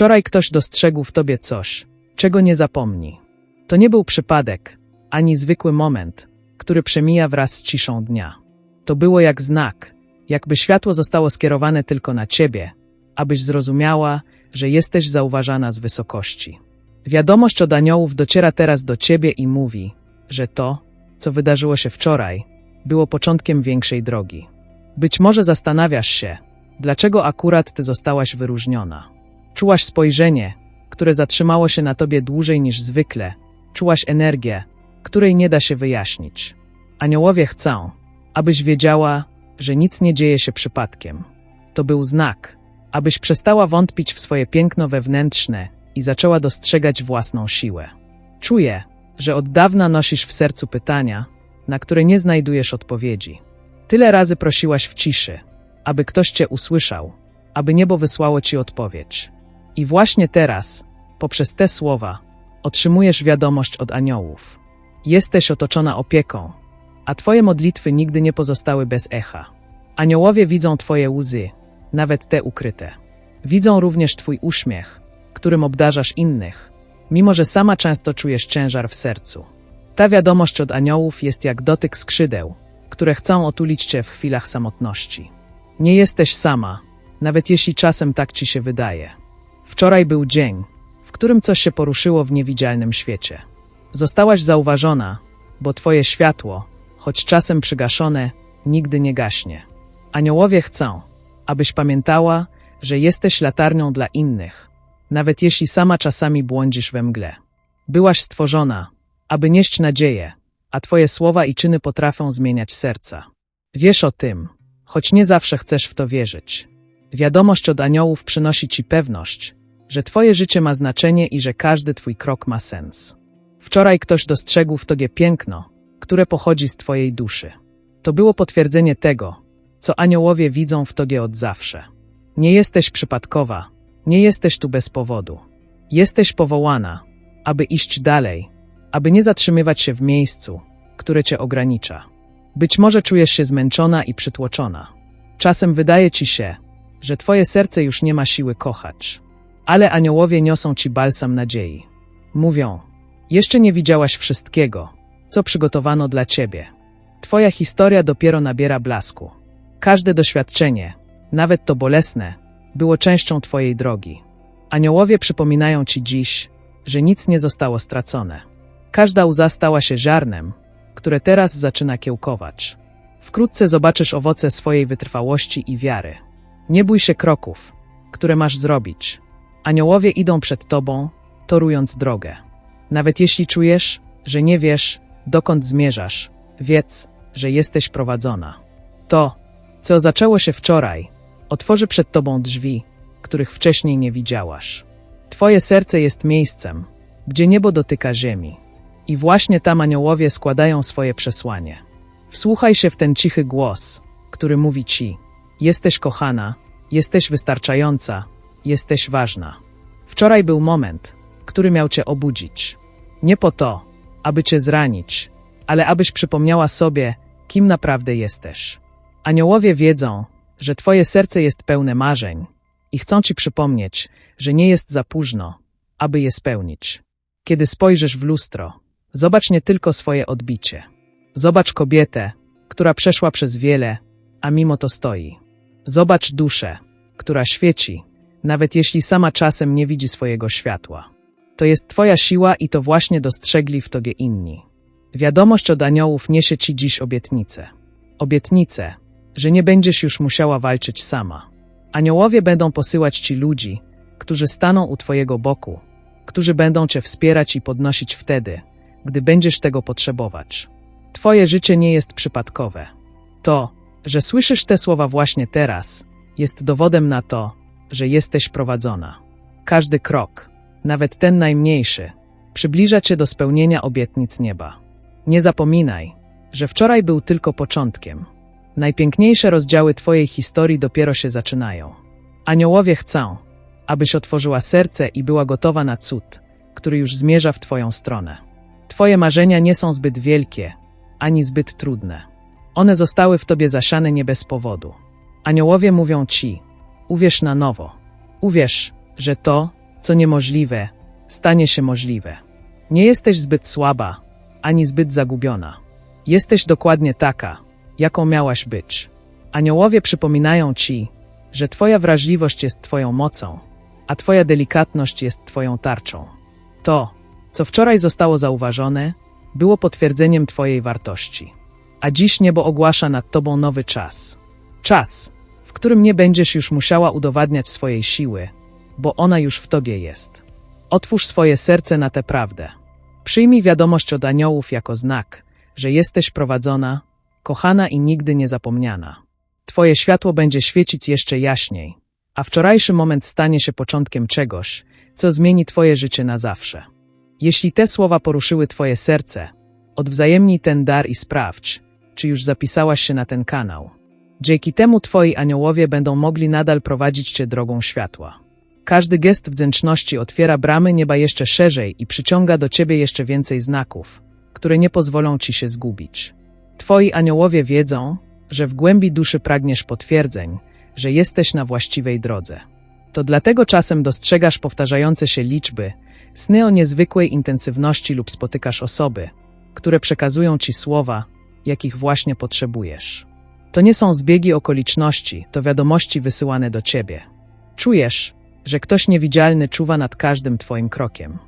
Wczoraj ktoś dostrzegł w tobie coś, czego nie zapomni. To nie był przypadek, ani zwykły moment, który przemija wraz z ciszą dnia. To było jak znak, jakby światło zostało skierowane tylko na ciebie, abyś zrozumiała, że jesteś zauważana z wysokości. Wiadomość od aniołów dociera teraz do ciebie i mówi, że to, co wydarzyło się wczoraj, było początkiem większej drogi. Być może zastanawiasz się, dlaczego akurat ty zostałaś wyróżniona. Czułaś spojrzenie, które zatrzymało się na tobie dłużej niż zwykle, czułaś energię, której nie da się wyjaśnić. Aniołowie chcą, abyś wiedziała, że nic nie dzieje się przypadkiem. To był znak, abyś przestała wątpić w swoje piękno wewnętrzne i zaczęła dostrzegać własną siłę. Czuję, że od dawna nosisz w sercu pytania, na które nie znajdujesz odpowiedzi. Tyle razy prosiłaś w ciszy, aby ktoś cię usłyszał, aby niebo wysłało ci odpowiedź. I właśnie teraz, poprzez te słowa, otrzymujesz wiadomość od aniołów. Jesteś otoczona opieką, a twoje modlitwy nigdy nie pozostały bez echa. Aniołowie widzą twoje łzy, nawet te ukryte. Widzą również twój uśmiech, którym obdarzasz innych, mimo że sama często czujesz ciężar w sercu. Ta wiadomość od aniołów jest jak dotyk skrzydeł, które chcą otulić cię w chwilach samotności. Nie jesteś sama, nawet jeśli czasem tak ci się wydaje. Wczoraj był dzień, w którym coś się poruszyło w niewidzialnym świecie. Zostałaś zauważona, bo twoje światło, choć czasem przygaszone, nigdy nie gaśnie. Aniołowie chcą, abyś pamiętała, że jesteś latarnią dla innych, nawet jeśli sama czasami błądzisz we mgle. Byłaś stworzona, aby nieść nadzieję, a twoje słowa i czyny potrafią zmieniać serca. Wiesz o tym, choć nie zawsze chcesz w to wierzyć. Wiadomość od aniołów przynosi ci pewność, że twoje życie ma znaczenie i że każdy twój krok ma sens. Wczoraj ktoś dostrzegł w tobie piękno, które pochodzi z twojej duszy. To było potwierdzenie tego, co aniołowie widzą w tobie od zawsze. Nie jesteś przypadkowa, nie jesteś tu bez powodu. Jesteś powołana, aby iść dalej, aby nie zatrzymywać się w miejscu, które cię ogranicza. Być może czujesz się zmęczona i przytłoczona. Czasem wydaje ci się, że twoje serce już nie ma siły kochać. Ale aniołowie niosą ci balsam nadziei. Mówią, jeszcze nie widziałaś wszystkiego, co przygotowano dla ciebie. Twoja historia dopiero nabiera blasku. Każde doświadczenie, nawet to bolesne, było częścią twojej drogi. Aniołowie przypominają ci dziś, że nic nie zostało stracone. Każda łza stała się ziarnem, które teraz zaczyna kiełkować. Wkrótce zobaczysz owoce swojej wytrwałości i wiary. Nie bój się kroków, które masz zrobić. Aniołowie idą przed tobą, torując drogę. Nawet jeśli czujesz, że nie wiesz, dokąd zmierzasz, wiedz, że jesteś prowadzona. To, co zaczęło się wczoraj, otworzy przed tobą drzwi, których wcześniej nie widziałaś. Twoje serce jest miejscem, gdzie niebo dotyka ziemi. I właśnie tam aniołowie składają swoje przesłanie. Wsłuchaj się w ten cichy głos, który mówi ci: Jesteś kochana, jesteś wystarczająca, jesteś ważna. Wczoraj był moment, który miał cię obudzić. Nie po to, aby cię zranić, ale abyś przypomniała sobie, kim naprawdę jesteś. Aniołowie wiedzą, że twoje serce jest pełne marzeń i chcą ci przypomnieć, że nie jest za późno, aby je spełnić. Kiedy spojrzysz w lustro, zobacz nie tylko swoje odbicie. Zobacz kobietę, która przeszła przez wiele, a mimo to stoi. Zobacz duszę, która świeci, nawet jeśli sama czasem nie widzi swojego światła. To jest Twoja siła i to właśnie dostrzegli w Tobie inni. Wiadomość od aniołów niesie Ci dziś obietnicę. Obietnicę, że nie będziesz już musiała walczyć sama. Aniołowie będą posyłać Ci ludzi, którzy staną u Twojego boku, którzy będą Cię wspierać i podnosić wtedy, gdy będziesz tego potrzebować. Twoje życie nie jest przypadkowe. To, że słyszysz te słowa właśnie teraz, jest dowodem na to, że jesteś prowadzona. Każdy krok, nawet ten najmniejszy, przybliża cię do spełnienia obietnic nieba. Nie zapominaj, że wczoraj był tylko początkiem. Najpiękniejsze rozdziały Twojej historii dopiero się zaczynają. Aniołowie chcą, abyś otworzyła serce i była gotowa na cud, który już zmierza w Twoją stronę. Twoje marzenia nie są zbyt wielkie, ani zbyt trudne. One zostały w Tobie zasiane nie bez powodu. Aniołowie mówią Ci, uwierz na nowo. Uwierz, że to, Co niemożliwe, stanie się możliwe. Nie jesteś zbyt słaba, ani zbyt zagubiona. Jesteś dokładnie taka, jaką miałaś być. Aniołowie przypominają ci, że Twoja wrażliwość jest Twoją mocą, a Twoja delikatność jest Twoją tarczą. To, co wczoraj zostało zauważone, było potwierdzeniem Twojej wartości. A dziś niebo ogłasza nad Tobą nowy czas. Czas, w którym nie będziesz już musiała udowadniać swojej siły, bo ona już w Tobie jest. Otwórz swoje serce na tę prawdę. Przyjmij wiadomość od aniołów jako znak, że jesteś prowadzona, kochana i nigdy niezapomniana. Twoje światło będzie świecić jeszcze jaśniej, a wczorajszy moment stanie się początkiem czegoś, co zmieni Twoje życie na zawsze. Jeśli te słowa poruszyły Twoje serce, odwzajemnij ten dar i sprawdź, czy już zapisałaś się na ten kanał. Dzięki temu Twoi aniołowie będą mogli nadal prowadzić Cię drogą światła. Każdy gest wdzięczności otwiera bramy nieba jeszcze szerzej i przyciąga do Ciebie jeszcze więcej znaków, które nie pozwolą Ci się zgubić. Twoi aniołowie wiedzą, że w głębi duszy pragniesz potwierdzeń, że jesteś na właściwej drodze. To dlatego czasem dostrzegasz powtarzające się liczby, sny o niezwykłej intensywności lub spotykasz osoby, które przekazują ci słowa, jakich właśnie potrzebujesz. To nie są zbiegi okoliczności, to wiadomości wysyłane do ciebie. Czujesz, że ktoś niewidzialny czuwa nad każdym twoim krokiem.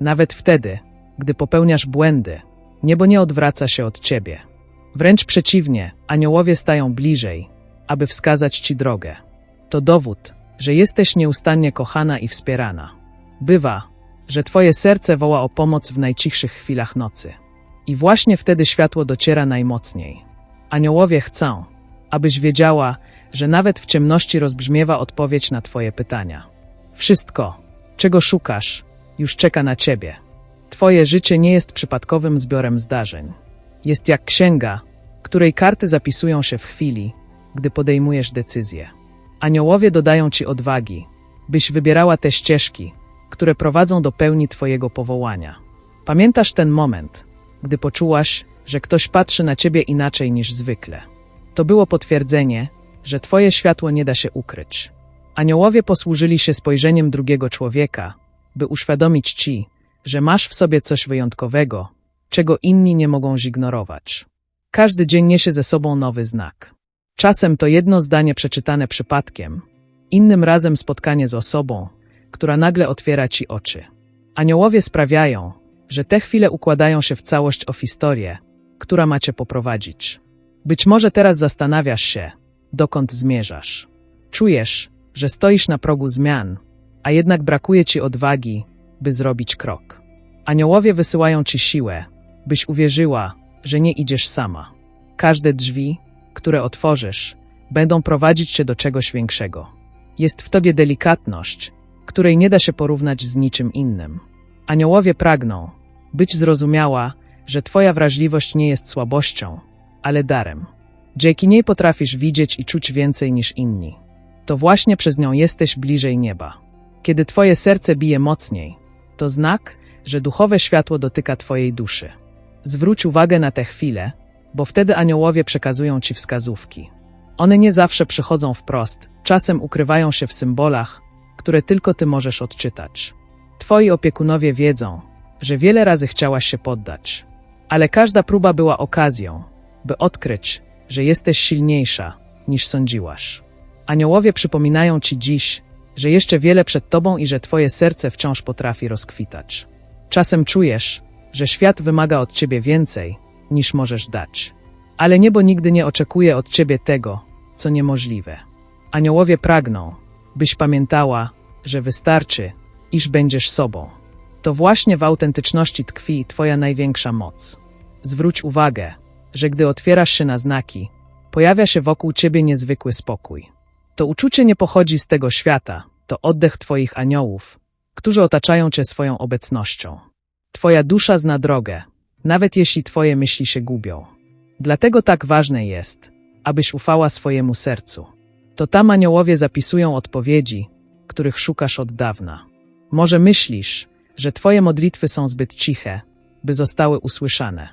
Nawet wtedy, gdy popełniasz błędy, niebo nie odwraca się od ciebie. Wręcz przeciwnie, aniołowie stają bliżej, aby wskazać ci drogę. To dowód, że jesteś nieustannie kochana i wspierana. Bywa, że twoje serce woła o pomoc w najcichszych chwilach nocy. I właśnie wtedy światło dociera najmocniej. Aniołowie chcą, abyś wiedziała, że nawet w ciemności rozbrzmiewa odpowiedź na twoje pytania. Wszystko, czego szukasz, już czeka na ciebie. Twoje życie nie jest przypadkowym zbiorem zdarzeń. Jest jak księga, której karty zapisują się w chwili, gdy podejmujesz decyzję. Aniołowie dodają ci odwagi, byś wybierała te ścieżki, które prowadzą do pełni Twojego powołania. Pamiętasz ten moment, gdy poczułaś, że ktoś patrzy na Ciebie inaczej niż zwykle. To było potwierdzenie, że Twoje światło nie da się ukryć. Aniołowie posłużyli się spojrzeniem drugiego człowieka, by uświadomić Ci, że masz w sobie coś wyjątkowego, czego inni nie mogą zignorować. Każdy dzień niesie ze sobą nowy znak. Czasem to jedno zdanie przeczytane przypadkiem, innym razem spotkanie z osobą, która nagle otwiera ci oczy. Aniołowie sprawiają, że te chwile układają się w całość o historię, która macie poprowadzić. Być może teraz zastanawiasz się, dokąd zmierzasz. Czujesz, że stoisz na progu zmian, a jednak brakuje ci odwagi, by zrobić krok. Aniołowie wysyłają ci siłę, byś uwierzyła, że nie idziesz sama. Każde drzwi, które otworzysz, będą prowadzić cię do czegoś większego. Jest w tobie delikatność, której nie da się porównać z niczym innym. Aniołowie pragną, być zrozumiała, że twoja wrażliwość nie jest słabością, ale darem. Dzięki niej potrafisz widzieć i czuć więcej niż inni. To właśnie przez nią jesteś bliżej nieba. Kiedy twoje serce bije mocniej, to znak, że duchowe światło dotyka twojej duszy. Zwróć uwagę na te chwile, bo wtedy aniołowie przekazują ci wskazówki. One nie zawsze przychodzą wprost, czasem ukrywają się w symbolach, które tylko ty możesz odczytać. Twoi opiekunowie wiedzą, że wiele razy chciałaś się poddać, ale każda próba była okazją, by odkryć, że jesteś silniejsza niż sądziłaś. Aniołowie przypominają ci dziś, że jeszcze wiele przed tobą i że twoje serce wciąż potrafi rozkwitać. Czasem czujesz, że świat wymaga od ciebie więcej, niż możesz dać. Ale niebo nigdy nie oczekuje od ciebie tego, co niemożliwe. Aniołowie pragną, byś pamiętała, że wystarczy, iż będziesz sobą. To właśnie w autentyczności tkwi Twoja największa moc. Zwróć uwagę, że gdy otwierasz się na znaki, pojawia się wokół Ciebie niezwykły spokój. To uczucie nie pochodzi z tego świata, to oddech Twoich aniołów, którzy otaczają Cię swoją obecnością. Twoja dusza zna drogę, nawet jeśli Twoje myśli się gubią. Dlatego tak ważne jest, abyś ufała swojemu sercu. To tam aniołowie zapisują odpowiedzi, których szukasz od dawna. Może myślisz, że Twoje modlitwy są zbyt ciche, by zostały usłyszane.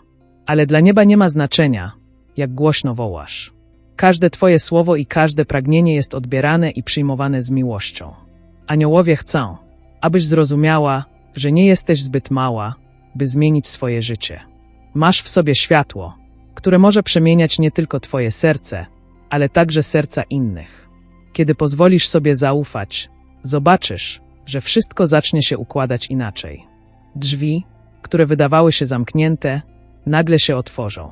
Ale dla nieba nie ma znaczenia, jak głośno wołasz. Każde Twoje słowo i każde pragnienie jest odbierane i przyjmowane z miłością. Aniołowie chcą, abyś zrozumiała, że nie jesteś zbyt mała, by zmienić swoje życie. Masz w sobie światło, które może przemieniać nie tylko Twoje serce, ale także serca innych. Kiedy pozwolisz sobie zaufać, zobaczysz, że wszystko zacznie się układać inaczej. Drzwi, które wydawały się zamknięte, nagle się otworzą,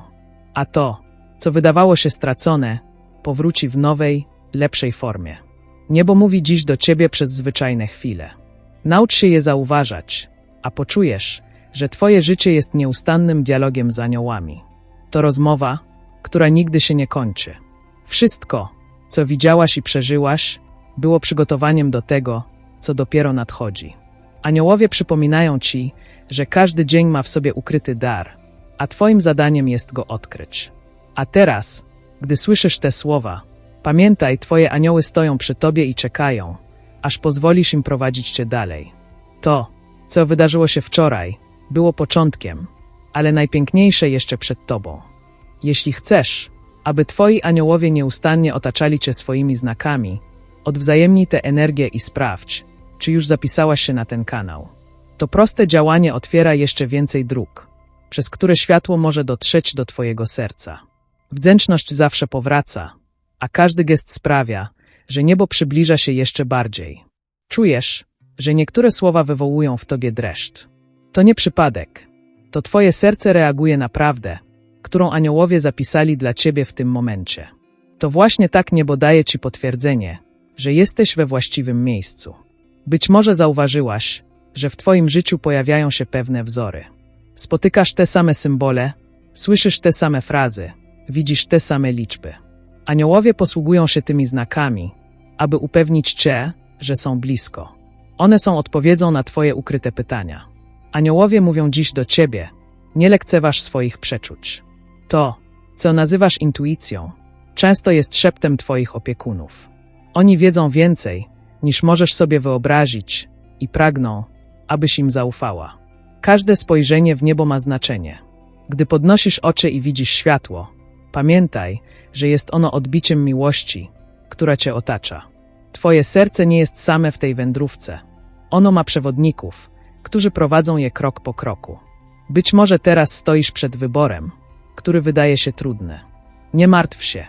a to, co wydawało się stracone, powróci w nowej, lepszej formie. Niebo mówi dziś do ciebie przez zwyczajne chwile. Naucz się je zauważać, a poczujesz, że twoje życie jest nieustannym dialogiem z aniołami. To rozmowa, która nigdy się nie kończy. Wszystko, co widziałaś i przeżyłaś, było przygotowaniem do tego, co dopiero nadchodzi. Aniołowie przypominają ci, że każdy dzień ma w sobie ukryty dar, a twoim zadaniem jest go odkryć. A teraz, gdy słyszysz te słowa, pamiętaj, twoje anioły stoją przy tobie i czekają, aż pozwolisz im prowadzić cię dalej. To, co wydarzyło się wczoraj, było początkiem, ale najpiękniejsze jeszcze przed tobą. Jeśli chcesz, aby twoi aniołowie nieustannie otaczali cię swoimi znakami, odwzajemnij tę energię i sprawdź, czy już zapisałaś się na ten kanał. To proste działanie otwiera jeszcze więcej dróg, przez które światło może dotrzeć do twojego serca. Wdzięczność zawsze powraca, a każdy gest sprawia, że niebo przybliża się jeszcze bardziej. Czujesz, że niektóre słowa wywołują w tobie dreszcz. To nie przypadek. To twoje serce reaguje na prawdę, którą aniołowie zapisali dla ciebie w tym momencie. To właśnie tak niebo daje ci potwierdzenie, że jesteś we właściwym miejscu. Być może zauważyłaś, że w twoim życiu pojawiają się pewne wzory. Spotykasz te same symbole, słyszysz te same frazy, widzisz te same liczby. Aniołowie posługują się tymi znakami, aby upewnić cię, że są blisko. One są odpowiedzią na twoje ukryte pytania. Aniołowie mówią dziś do ciebie, nie lekceważ swoich przeczuć. To, co nazywasz intuicją, często jest szeptem twoich opiekunów. Oni wiedzą więcej, niż możesz sobie wyobrazić i pragną, abyś im zaufała. Każde spojrzenie w niebo ma znaczenie. Gdy podnosisz oczy i widzisz światło, pamiętaj, że jest ono odbiciem miłości, która cię otacza. Twoje serce nie jest same w tej wędrówce. Ono ma przewodników, którzy prowadzą je krok po kroku. Być może teraz stoisz przed wyborem, który wydaje się trudny. Nie martw się.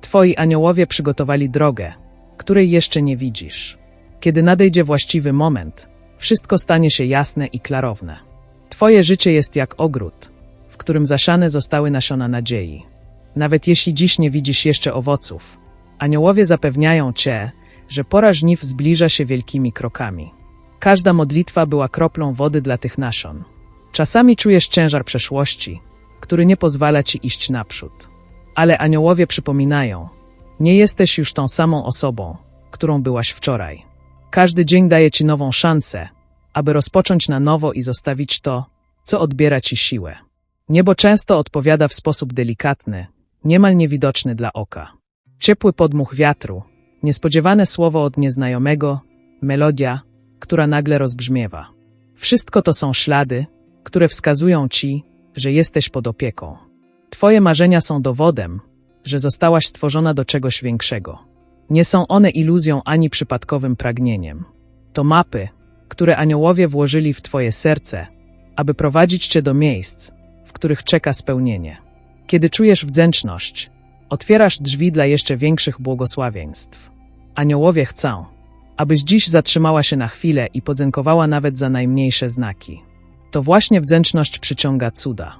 Twoi aniołowie przygotowali drogę, której jeszcze nie widzisz. Kiedy nadejdzie właściwy moment, wszystko stanie się jasne i klarowne. Twoje życie jest jak ogród, w którym zasiane zostały nasiona nadziei. Nawet jeśli dziś nie widzisz jeszcze owoców, aniołowie zapewniają cię, że pora żniw zbliża się wielkimi krokami. Każda modlitwa była kroplą wody dla tych nasion. Czasami czujesz ciężar przeszłości, który nie pozwala ci iść naprzód. Ale aniołowie przypominają, nie jesteś już tą samą osobą, którą byłaś wczoraj. Każdy dzień daje ci nową szansę, aby rozpocząć na nowo i zostawić to, co odbiera ci siłę. Niebo często odpowiada w sposób delikatny, niemal niewidoczny dla oka. Ciepły podmuch wiatru, niespodziewane słowo od nieznajomego, melodia, która nagle rozbrzmiewa. Wszystko to są ślady, które wskazują ci, że jesteś pod opieką. Twoje marzenia są dowodem, że zostałaś stworzona do czegoś większego. Nie są one iluzją ani przypadkowym pragnieniem. To mapy, które aniołowie włożyli w Twoje serce, aby prowadzić Cię do miejsc, w których czeka spełnienie. Kiedy czujesz wdzięczność, otwierasz drzwi dla jeszcze większych błogosławieństw. Aniołowie chcą, abyś dziś zatrzymała się na chwilę i podziękowała nawet za najmniejsze znaki. To właśnie wdzięczność przyciąga cuda.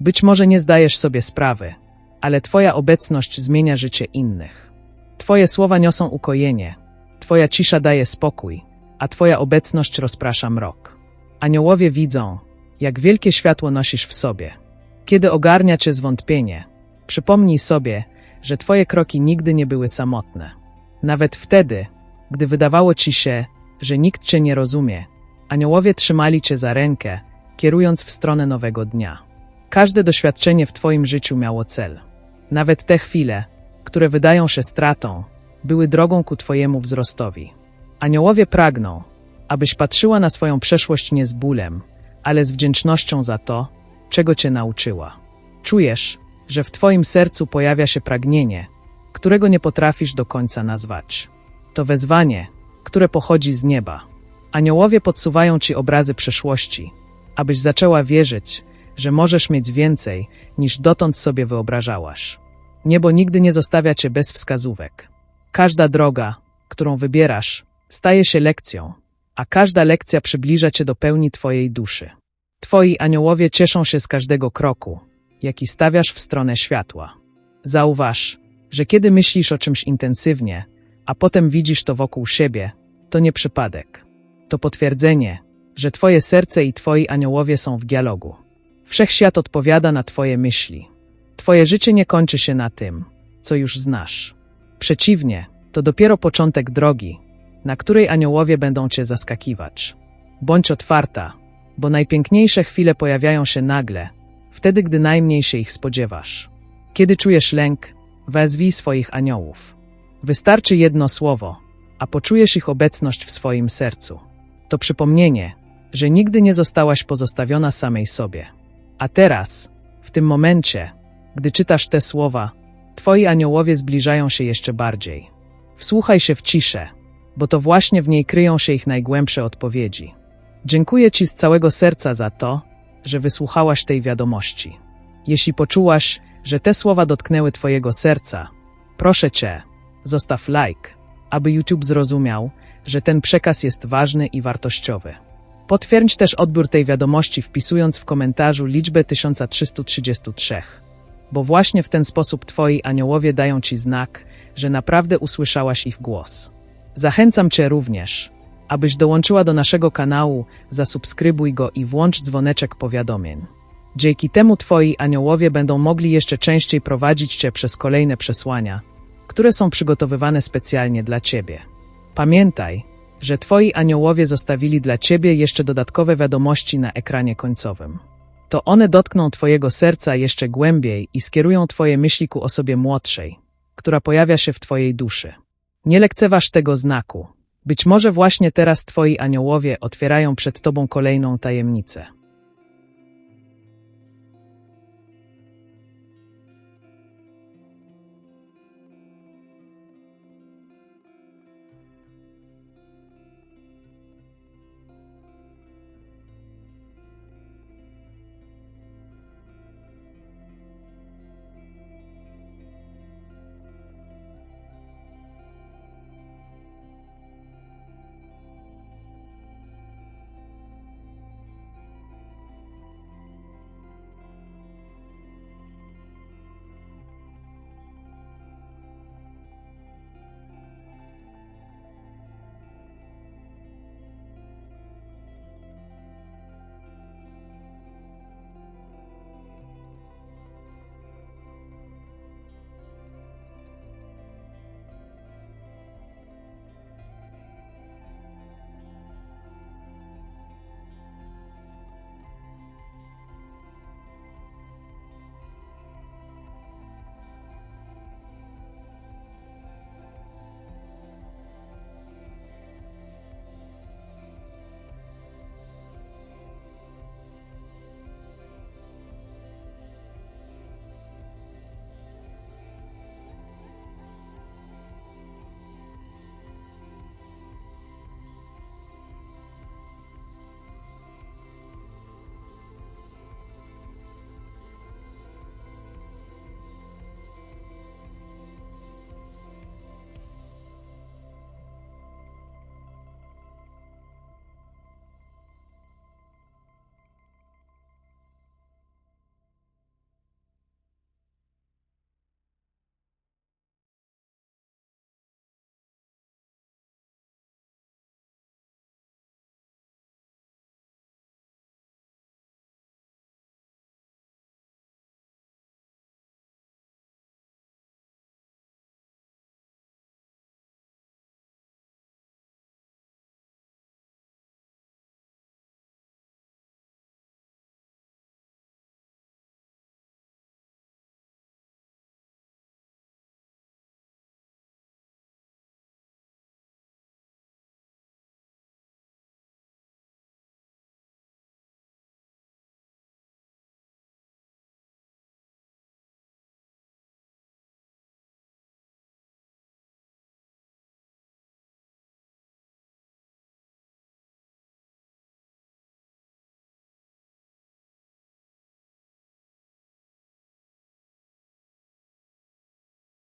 Być może nie zdajesz sobie sprawy, ale Twoja obecność zmienia życie innych. Twoje słowa niosą ukojenie, Twoja cisza daje spokój, a Twoja obecność rozprasza mrok. Aniołowie widzą, jak wielkie światło nosisz w sobie. Kiedy ogarnia Cię zwątpienie, przypomnij sobie, że Twoje kroki nigdy nie były samotne. Nawet wtedy, gdy wydawało Ci się, że nikt Cię nie rozumie, aniołowie trzymali Cię za rękę, kierując w stronę nowego dnia. Każde doświadczenie w Twoim życiu miało cel. Nawet te chwile, które wydają się stratą, były drogą ku Twojemu wzrostowi. Aniołowie pragną, abyś patrzyła na swoją przeszłość nie z bólem, ale z wdzięcznością za to, czego Cię nauczyła. Czujesz, że w Twoim sercu pojawia się pragnienie, którego nie potrafisz do końca nazwać. To wezwanie, które pochodzi z nieba, Aniołowie podsuwają ci obrazy przeszłości, abyś zaczęła wierzyć, że możesz mieć więcej, niż dotąd sobie wyobrażałaś. Niebo nigdy nie zostawia cię bez wskazówek. Każda droga, którą wybierasz, staje się lekcją, a każda lekcja przybliża cię do pełni twojej duszy. Twoi aniołowie cieszą się z każdego kroku, jaki stawiasz w stronę światła. Zauważ, że kiedy myślisz o czymś intensywnie, a potem widzisz to wokół siebie, to nie przypadek. To potwierdzenie, że twoje serce i twoi aniołowie są w dialogu. Wszechświat odpowiada na twoje myśli. Twoje życie nie kończy się na tym, co już znasz. Przeciwnie, to dopiero początek drogi, na której aniołowie będą cię zaskakiwać. Bądź otwarta, bo najpiękniejsze chwile pojawiają się nagle, wtedy gdy najmniej się ich spodziewasz. Kiedy czujesz lęk, wezwij swoich aniołów. Wystarczy jedno słowo, a poczujesz ich obecność w swoim sercu. To przypomnienie, że nigdy nie zostałaś pozostawiona samej sobie. A teraz, w tym momencie, gdy czytasz te słowa, twoi aniołowie zbliżają się jeszcze bardziej. Wsłuchaj się w ciszę, bo to właśnie w niej kryją się ich najgłębsze odpowiedzi. Dziękuję Ci z całego serca za to, że wysłuchałaś tej wiadomości. Jeśli poczułaś, że te słowa dotknęły Twojego serca, proszę Cię, zostaw like, aby YouTube zrozumiał, że ten przekaz jest ważny i wartościowy. Potwierdź też odbiór tej wiadomości wpisując w komentarzu liczbę 1333, bo właśnie w ten sposób Twoi aniołowie dają Ci znak, że naprawdę usłyszałaś ich głos. Zachęcam Cię również, abyś dołączyła do naszego kanału, zasubskrybuj go i włącz dzwoneczek powiadomień. Dzięki temu Twoi aniołowie będą mogli jeszcze częściej prowadzić Cię przez kolejne przesłania, które są przygotowywane specjalnie dla Ciebie. Pamiętaj, że Twoi aniołowie zostawili dla Ciebie jeszcze dodatkowe wiadomości na ekranie końcowym. To one dotkną Twojego serca jeszcze głębiej i skierują Twoje myśli ku osobie młodszej, która pojawia się w Twojej duszy. Nie lekceważ tego znaku. Być może właśnie teraz Twoi aniołowie otwierają przed Tobą kolejną tajemnicę.